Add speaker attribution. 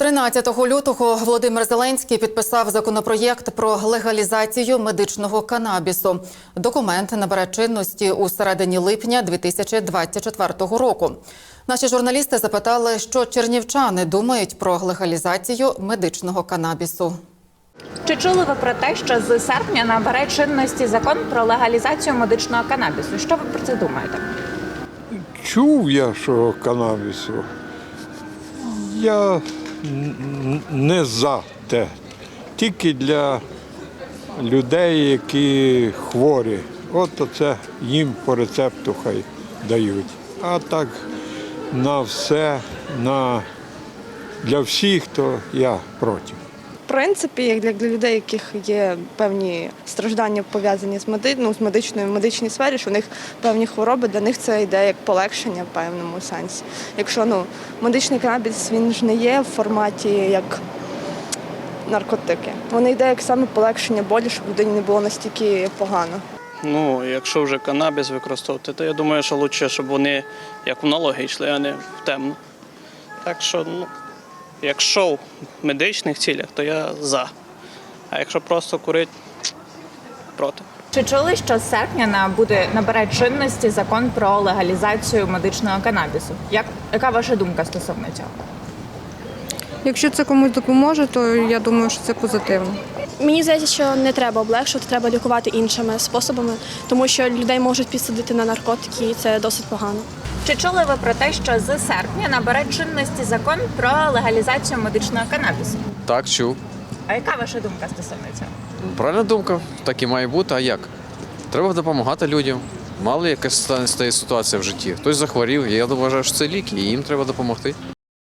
Speaker 1: 13 лютого Володимир Зеленський підписав законопроєкт про легалізацію медичного канабісу. Документ набере чинності у середині липня 2024 року. Наші журналісти запитали, що чернівчани думають про легалізацію медичного канабісу.
Speaker 2: Чи чули ви про те, що з серпня набере чинності закон про легалізацію медичного канабісу? Що ви про це думаєте?
Speaker 3: Чув я, що канабісу. Я не за те. Тільки для людей, які хворі. От це їм по рецепту хай дають. А так на все, на для всіх, то я проти.
Speaker 4: В принципі, як для, для людей, яких є певні страждання пов'язані з меди, ну, з медичною в медичній сфері, що у них певні хвороби, для них це йде як полегшення в певному сенсі. Якщо ну, медичний канабіс він ж не є в форматі як наркотики. Вони йде як саме полегшення болі, щоб людині не було настільки погано.
Speaker 5: Ну, якщо вже канабіс використовувати, то я думаю, що краще, щоб вони як в налоги йшли, а не в темну. Так що, ну, якщо в медичних цілях, то я за. А якщо просто курити, проти.
Speaker 2: Чи чули, що з серпня на- буде набере чинності закон про легалізацію медичного канабісу? Як яка ваша думка стосовно цього?
Speaker 6: Якщо це комусь допоможе, то я думаю, що це позитивно.
Speaker 7: Мені здається, що не треба облегшувати, треба лікувати іншими способами, тому що людей можуть підсадити на наркотики, і це досить погано.
Speaker 2: Чи чули ви про те, що з серпня набере чинності закон про легалізацію медичного канабісу?
Speaker 8: Так, чув.
Speaker 2: А яка ваша думка стосовно цього?
Speaker 8: Правильна думка, так і має бути. А як? Треба допомагати людям. Мало якась стає ситуація в житті. Хтось захворів, і я вважаю, що це ліки, і їм треба допомогти.